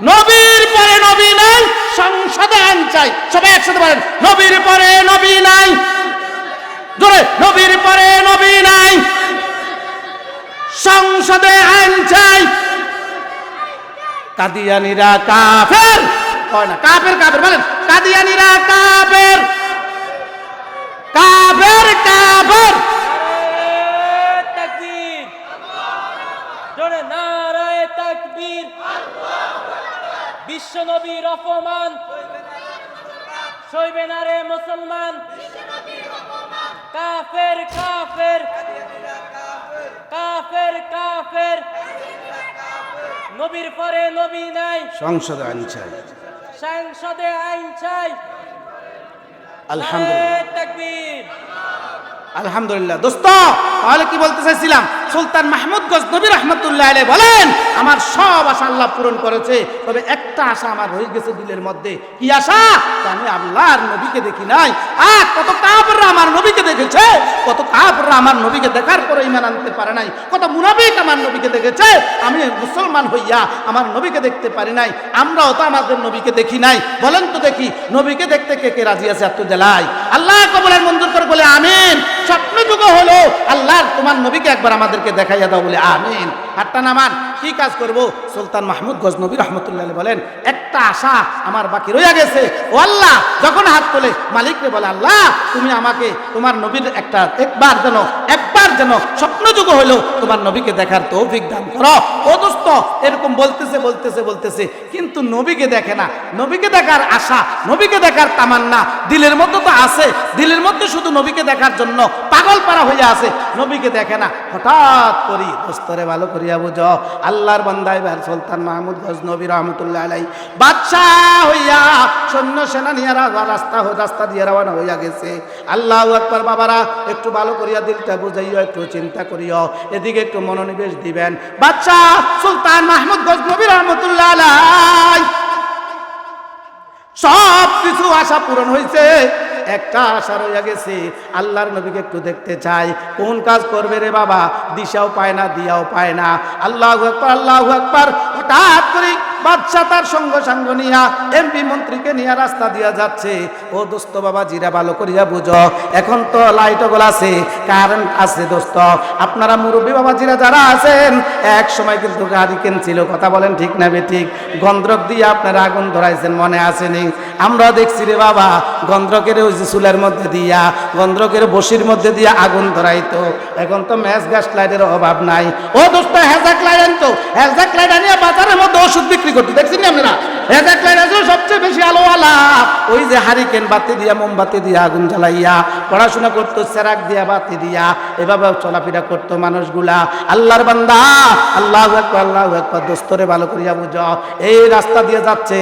নবীর পরে নবী নাই, সংসদে চাই। সবাই একসাথে বলেন, নবীর পরে নবী নাই। জোরে, নবীর পরে নবী নাই। সংসদে আইন চাই। কাদিয়ানিরা কাফের। কয় না, কাফের কাফের, বলেন, কাদিয়ানিরা কাফের কাফের কাফের নারায়ে তাকবীর জোরে নারায়ে তাকবীর বিশ্ব নবীর অপমান সইবে না রে মুসলমান কাফের কাফের কাফের কাফের নবীর পরে নবী নাই। সংসদে আইন চাই। সংসদে আইন চাই। আলহামদুলিল্লাহ। আলহামদুলিল্লাহ। দোস্ত তাহলে কি বলতে চাইছিলাম? সুলতান মাহমুদ গজনবী রহমতুল্লাহ আলাই বলেন, আমার সব আশা আল্লাহ পূরণ করেছে, তবে একটা আশা আমার রয়ে গেছে দিলের মধ্যে। কি আশা? আমি আল্লাহর নবীকে দেখি নাই। আর কত কাপড়রা আমার নবীকে দেখেছে, কত কাপড়রা আমার নবীকে দেখার পরে ইমান আনতে পারে নাই। কত মুনাফিক আমার নবীকে দেখেছে, আমি মুসলমান হইয়া আমার নবীকে দেখতে পারি নাই। আমরাও তো আমাদের নবীকে দেখি নাই। বলেন তো দেখি, নবীকে দেখতে কে কে রাজি আছে এত জেলায় আল্লাহ কবলের মঞ্জুর করে বলে, আমিন। স্বপ্ন যুগ হলো, আল্লাহ তোমার নবীকে একবার আমাদেরকে দেখাইয়া দাও বলে, আমিন। হাটটা নামান, কি কাজ করব? সুলতান মাহমুদ গজনবী রহমতুল্লাহ বলেন, একটা আশা আমার বাকি রইয়া গেছে। ও আল্লাহ, যখন হাত তোলে, মালিককে বলে, আল্লাহ, তুমি আমাকে, তোমার নবীর একটা একবার যেন একবার যেন স্বপ্ন যুগ হলো, তোমার নবীকে দেখার তৌফিক দান করো। ও দোস্ত, এরকম বলতেছে বলতেছে বলতেছে, কিন্তু নবীকে দেখে না। নবীকে দেখার আশা, নবীকে দেখার তামান্না, দিলের মধ্যে তো আছে। দিলের মধ্যে শুধু নবীকে দেখার জন্য পাগল পারা হয়ে আছে। নবীকে দেখে না। হঠাৎ করি দোস্তরে ভালো করিয়া বুঝ। আল্লাহর বান্দায় ভাই সুলতান মাহমুদ গজ নবী রহমতুল্লাহ আলাই বাদশাহ হইয়া সৈন্য সেনা নিয়ে রাস্তা রাস্তা দিয়ে রওনা হইয়া গেছে। আল্লাহ একবার বাবারা, একটু ভালো করিয়া দিলটা বুঝাইও, একটু চিন্তা করিও। এদিকে একটু মনোনিবেশ দিবেন। বাদশাহ সুলতান মাহমুদ গজ নবী রহমতুল্লাহ সব কিছু আশা পূরণ হয়েছে একটা আশা রইয়া গেছে, আল্লাহর নবীকে একটু দেখতে চাই। কোন কাজ করবে রে বাবা? দিশাও পায় না, দিয়াও পায় না। আল্লাহ একবার আল্লাহ একবার হঠাৎ করে বাদশাহ তার সঙ্গ সাঙ্গ নিয়া এমপি মন্ত্রীকে নিয়ে রাস্তা দিয়া যাচ্ছে। ও দোস্ত বাবা, জিরা ভালো করিয়া বুঝো। এখন তো লাইট গল আছে। কারেন্ট আছে দোস্ত। আপনারা মুরব্বী বাবা জিরা যারা আছেন, এক সময় কিন্তু গাড়ি ছিল কথা বলেন ঠিক না বে ঠিক? গন্ধ্রক দিয়ে আপনারা আগুন ধরাইছেন, মনে আসেনি আমরা দেখছি রে বাবা গন্ধ্রকের ওই যে চুলের মধ্যে দিয়া গন্ধ্রকের বসির মধ্যে দিয়া আগুন ধরাইতো। এখন তো ম্যাচ গ্যাস লাইটের অভাব নাই। ও দোস্ত হ্যাজাক লাইট আনতো। হ্যাজাক লাইট আনিয়া বাজারের মধ্যে ওষুধ বিক্রি করতো, দেখছেন আপনারা? হ্যাজাক লাইট আছে সবচেয়ে বেশি আলোওয়ালা। ওই যে হারিকেন বাতি দিয়া, মোমবাতি দিয়া আগুন জ্বালাইয়া পড়াশোনা করতো, সেরাক দিয়া বাতি দিয়া। এভাবে চলাফেরা করতো মানুষগুলা। আল্লাহর বান্দা, আল্লাহ একবার আল্লাহ একবার দোস্তরে ভালো করিয়া বুঝো। এই রাস্তা দিয়ে যাচ্ছে,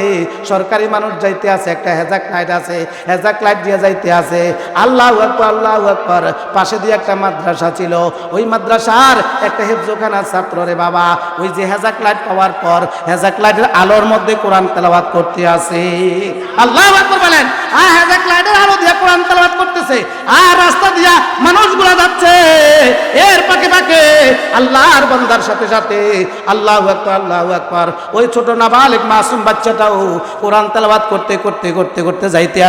সরকারি মানুষ যাইতে আছে, একটা হেজাক লাইট আছে, হেজাক লাইট দিয়ে যাইতে আছে। আল্লাহ একবার আল্লাহ একবার পাশে দিয়ে একটা মাদ্রাসা ছিল। ওই মাদ্রাসার একটা হেফজোখানার ছাত্র রে বাবা, ওই যে হেজাক লাইট পাওয়ার পর, হেজাক লাইটের আলোর মধ্যে কোরআন তেলাওয়াত করতে আছে আল্লাহ একবার বলেন। আর লাইটের আলো দিয়ে কোরআন তেলাওয়াত করতেছে। আর রাস্তা দিয়া যাচ্ছে। এর পাকে পাকে আল্লাহর বান্দার সাথে সাথে। আল্লাহ আকবার আল্লাহ আকবার। ওই ছোট মাসুম বাচ্চাটাও কোরআন তেলাওয়াত করতে করতে করতে করতে যাইতে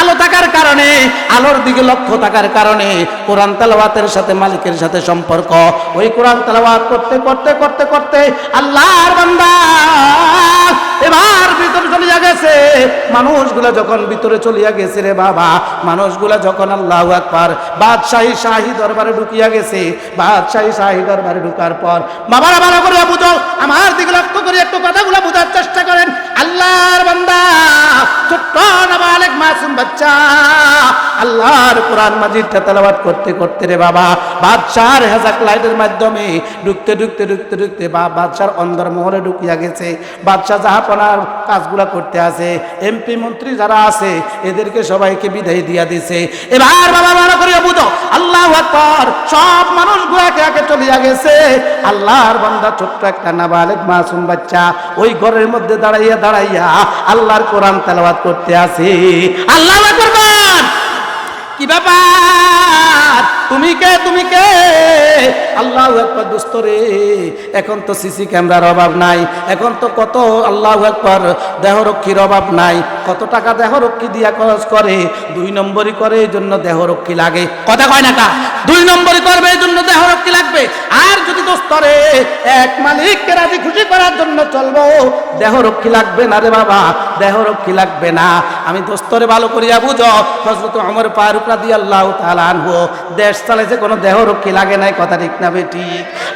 আলো থাকার কারণে, আলোর দিকে লক্ষ্য থাকার কারণে কোরআন তেলাওয়াতের সাথে মালিকের সাথে সম্পর্ক। ওই কোরআন তেলাওয়াত করতে করতে করতে করতে আল্লাহর বান্দা চলিয়া গেছে মানুষগুলা যখন ভিতরে চলিয়া গেছে রে বাবা, মানুষগুলা যখন আল্লাহ একবার বাদশাহী শাহী দরবারে ঢুকিয়া গেছে, বাদশাহী শাহী দরবারে ঢুকার পর, বাবারা, ভালো করে বুঝো, আমার দিকে লক্ষ্য করে একটু কথাগুলো বোঝার চেষ্টা করেন। আল্লাহর বান্দা, ছোট্ট নাবালেক মাসুম বাচ্চা আল্লাহর কোরআন মাজিদটা তেলাওয়াত করতে করতে রে বাবা, বাদশার হেজাক লাইটের মাধ্যমে ঢুকতে ঢুকতে ঢুকতে ঢুকতে বা বাদশার অন্দর মহলে ঢুকিয়া গেছে। বাদশাহ জাহাপনার কাজগুলা করতে আছে এমপি মন্ত্রী যারা আছে, এদেরকে সবাইকে বিদায় দিয়া দিছে। এবার বাবা, ভালো করে বুঝো, আল্লাহ আকবার, সব মানুষগুলাকে আগে চলিয়া গেছে। আল্লাহর বান্দা ছোট্ট একটা নাবালেক মাসুম বাচ্চা, ওই ঘরের মধ্যে দাঁড়াইয়া দাঁড়াইয়া আল্লাহর কোরআন তেলাওয়াত করতে আছে আল্লাহ। কি ব্যাপার? তুমি কে তুমি কে? আল্লাহ একবার দুস্থ রে, এখন তো সিসি ক্যামেরার অভাব নাই, এখন তো কত আল্লাহ একবার দেহরক্ষীর অভাব নাই কত টাকা দেহরক্ষী দিয়া খরচ করে? দুই নম্বরই করে, এই জন্য দেহরক্ষী লাগে। কথা কয় না দুই নম্বরই করবে, এই জন্য দেহরক্ষী লাগবে। আর যদি দোস্তরে এক মালিককে রাজি খুশি করার জন্য চলবো, দেহরক্ষী লাগবে না রে বাবা, দেহরক্ষী লাগবে না। আমি দোস্তরে ভালো করিয়া বুঝো হজরত অমর ফারুক রাদি আল্লাহ তাআলা আনহু, দেশ চালাইছে, কোনো দেহরক্ষী লাগে নাই, কথা ঠিক না বেটি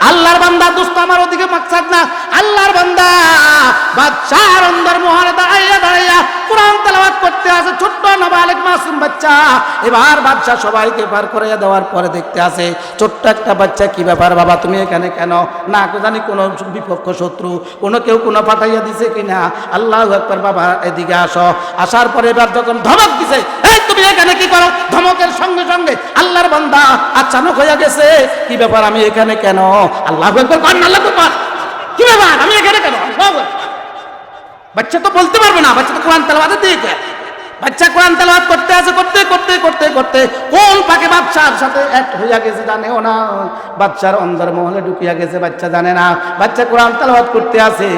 আল্লাহর বান্দা, দোস্ত, আমার ওদিকে মাকসাদ না। আল্লাহর বান্দা, বাদশার অন্দর মহলে দাঁড়াইয়া দাঁড়াইয়া কোরআন তেলাওয়াত করতে আছে ছোট্ট নাবালেক মাসুম বাচ্চা। এবার বাদশা সবাইকে পার করে দেওয়ার পরে দেখতে আসে, ছোট্ট একটা বাচ্চা, কি ব্যাপার বাবা, তুমি এখানে কেন? না জানি কোনো বিপক্ষ শত্রু, কোনো কেউ কোনো পাঠাইয়া দিছে কিনা। আল্লাহ একবার বাবা, এদিকে আসো। আসার পরে এবার যখন ধমক দিছে, এই, তুমি এখানে কি করো? ধমকের সঙ্গে সঙ্গে আল্লাহর বান্দা আচানক হয়ে গেছে, কি ব্যাপার, আমি এখানে কেন? আল্লাহ একবার আল্লাহ কি ব্যাপার, আমি এখানে কেন। বাচ্চা তো বলতে পারবে না বাচ্চা তো কোরআন তালাবাদের দিয়ে বাচ্চা কোরআন তেলাওয়াত করতে আছে করতে করতে করতে করতে কোন পাকে বাচ্চার সাথে এক হইয়া গেছে জানেও না? বাচ্চার অন্দর মহলে ঢুকিয়া গেছে বাচ্চা জানে না। বাচ্চা কোরআন তেলাওয়াত করতে আছে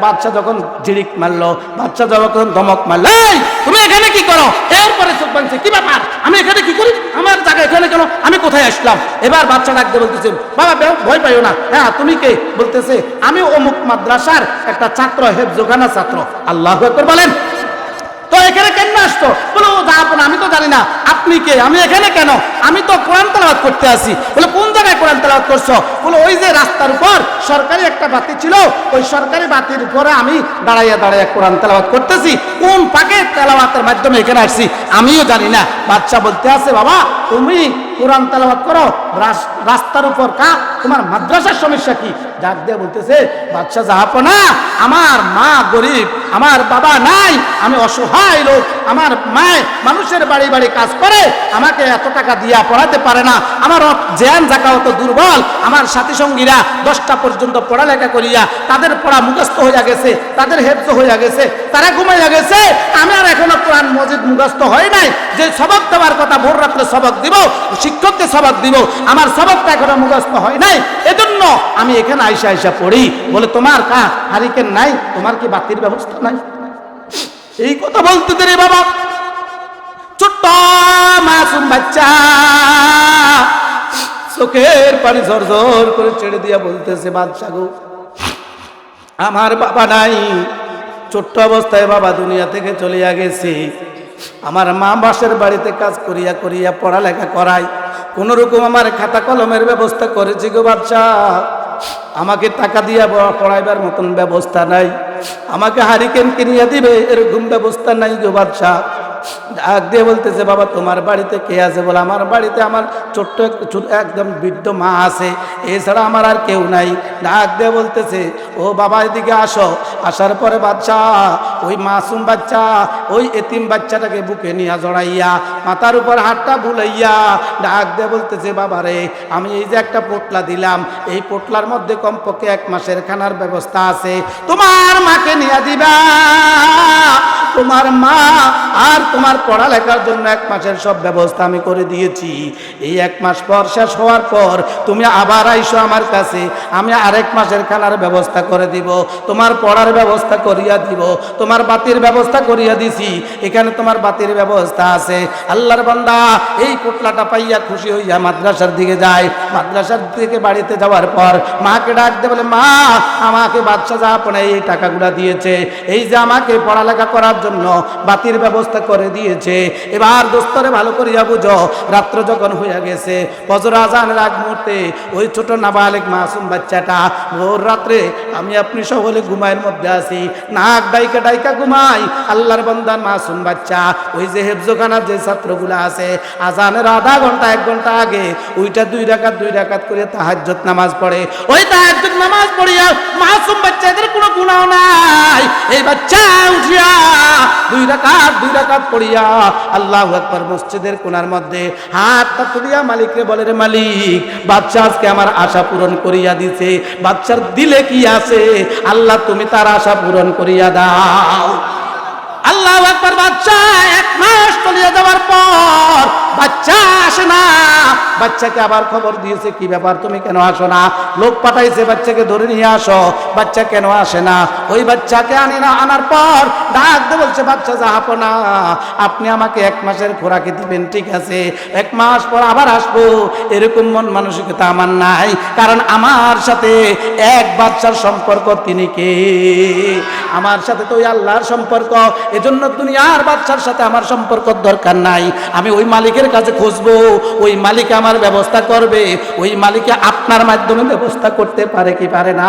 বাচ্চা যখন ঝিড়িক মারলো বাচ্চা যখন ধমক মারলো "এই, তুমি এখানে কি করো? এরপরে চোখ বানছে কি ব্যাপার? আমি এখানে কি করি? আমার জায়গা এখানে কেন? আমি কোথায় আসলাম? এবার বাচ্চা ডাকতে বলতেছে বাবা ভয় পাইও না। হ্যাঁ তুমি কে? বলতেছে আমি অমুক মাদ্রাসার একটা ছাত্র হেফজোখানা ছাত্র। আল্লাহ বলেন আসতো বলে, ও, যা আপনার আমি তো জানি না। আপনি কে? আমি এখানে কেন? আমি তো কোরআন তালাবাদ করতে আসি। বলে, কোন জায়গায় কোরআন তালাবাদ করছ? বলে, ওই যে রাস্তার উপর সরকারি একটা বাতি ছিল, ওই সরকারি বাতির উপরে আমি দাঁড়াইয়া দাঁড়াইয়া কোরআন তালাবাদ করতেছি। কোন পাকে তেলাওয়াতের মাধ্যমে এখানে আসছি? আমিও জানি না। বাচ্চা বলতে আছে, বাবা, তুমি কোরআন তেলাওয়াত করো রাস্তার উপর কা, তোমার মাদ্রাসার সমস্যা কি? ডাক দিয়ে বলতেছে বাচ্চা যাহাপনা আমার মা গরিব, আমার বাবা নাই, আমি অসহায় লোক, আমার মায় মানুষের বাড়ি বাড়ি কাজ করে, আমাকে এত টাকা দিয়া পড়াতে পারে না, আমার জ্ঞান জাকা অত দুর্বল, আমার সাথী সঙ্গীরা দশটা পর্যন্ত পড়ালেখা করিয়া, তাদের পড়া মুখস্থ হইয়া গেছে, তাদের হেফজ হইয়া গেছে তারা ঘুমাইয়া গেছে আমার এখনও কোরআন মজিদ মুখস্থ হয় নাই যে সবক দেওয়ার কথা, ভোর রাত্রে সবক দিব, শিক্ষককে সবক দিব, আমার সবকটা এখনও মুখস্থ হয় নাই। এজন্য আমি এখানে আইসা আইসা পড়ি, বলে তোমার কা হারিকেন নাই, তোমার কি বাতির ব্যবস্থা নাই? এই কথা বলতে দেরে বাবা। ছোট্ট মাসুম বাচ্চা চোখের পানি ঝরঝর করে ছেড়ে দিয়া বলতেছে বাদশা গো, আমার বাবা নাই। ছোট্ট অবস্থায় বাবা দুনিয়া থেকে চলিয়া গেছি। আমার মা বাসের বাড়িতে কাজ করিয়া করিয়া পড়ালেখা করাই কোনোরকম আমার খাতা কলমের ব্যবস্থা করেছি গো বাচ্চা। আমাকে টাকা দিয়া পড়াইবার মতন ব্যবস্থা নাই। আমাকে হারিকেন কিনিয়া দিবে, এরকম ব্যবস্থা নাই গো বাচ্চা। ডাক দিয়ে বলতেছে, বাবা, তোমার বাড়িতে কে আছে? বলে, আমার বাড়িতে আমার ছোট্ট এক- ছোট- একদম বৃদ্ধ মা আছে। এছাড়া আমার আর কেউ নাই। ডাক দিয়ে বলতেছে, ও বাবা, এদিকে আসো। আসার পরে বাচ্চা ওই মাসুম বাচ্চা, ওই এতিম বাচ্চাটাকে বুকে নিয়ে জড়াইয়া, মাথার উপর হাতটা বুলাইয়া ডাক দিয়ে বলতেছে, বাবা রে, আমি এই যে একটা পোটলা দিলাম, এই পোটলার মধ্যে কমপক্ষে এক মাসের খানার ব্যবস্থা আছে। তোমার মাকে নিয়ে দিবা। তোমার মা আর তোমার পড়ালেখার জন্য এক মাসের সব ব্যবস্থা আমি করে দিয়েছি। এই এক মাস পর শেষ হওয়ার পর তুমি আবার আইসো আমার কাছে, আমি আরেক মাসের খানার ব্যবস্থা করে দিব, তোমার পড়ার ব্যবস্থা করিয়া দিব, তোমার বাতির ব্যবস্থা করিয়া দিছি। এখানে তোমার বাতির ব্যবস্থা আছে। আল্লাহর বান্দা, এই পোটলাটা পাইয়া খুশি হইয়া মাদ্রাসার দিকে যায়। মাদ্রাসার দিকে বাড়িতে যাওয়ার পর মাকে ডাক দে বলে, মা, আমাকে বাচ্চা যা আপনা এই টাকাগুলা দিয়েছে, এই যে আমাকে পড়ালেখা করার জন্য বাতির ব্যবস্থা করে দিয়েছে। এবার দোস্তরে ভালো করিয়া বুঝো, রাত্র যখন হইয়া গেছে, ফজর আজানের আগ মুহূর্তে ওই ছোট নাবালেক মাসুম বাচ্চাটা, ভোর রাত্রে আমি আপনি সকলে ঘুমায়ের মধ্যে আছি, নাক ডাইকা ডাইকা ঘুমাই, আল্লাহর বন্দান মাসুম বাচ্চা, ওই যে হেফজোখানার যে ছাত্রগুলো আছে, আজানের আধা ঘণ্টা, এক ঘণ্টা আগে ওইটা দুই রাকাত দুই রাকাত করে তাহাজ্জত নামাজ পড়ে। ওই তাহাজ্জত নামাজ পড়িয়া মাসুম বাচ্চাদের কোনো গুণাও নাই। আল্লাহ মসজিদের কোনার মধ্যে হাতটা তুলিয়া মালিককে বলে, রে মালিক, বাচ্চা আজকে আমার আশা পূরণ করিয়া দিছে। বাচ্চার দিলে কি আছে? আল্লাহ তুমি তার আশা পূরণ করিয়া দাও। আল্লাহ একবার বাচ্চা এক মাস বাচ্চাকে আবার খবর দিয়েছে, কি ব্যাপার? তুমি কেন আসো না? লোক পাঠাইছে, বাচ্চাকে ধরে নিয়ে আসো। বাচ্চা কেন আসে না? ওই বাচ্চাকে আনি না, আনার পর ডাক বলছে, বাচ্চা যাহাবো না। আপনি আমাকে এক মাসের খোরাকি দিবেন, ঠিক আছে? এক মাস পর আবার আসব। এরকম মন মানসিকতা আমার নাই। কারণ আমার সাথে এক বাচ্চার সম্পর্ক তিনি কে? আমার সাথে তো ওই আল্লাহর সম্পর্ক। এজন্য দুনিয়ার বাচ্চার সাথে আমার সম্পর্ক দরকার নাই। আমি ওই মালিকের কাছে খুঁজবো, ওই মালিক আমার ব্যবস্থা করবে, ওই মালিকে আপনার মাধ্যমে ব্যবস্থা করতে পারে কি পারে না।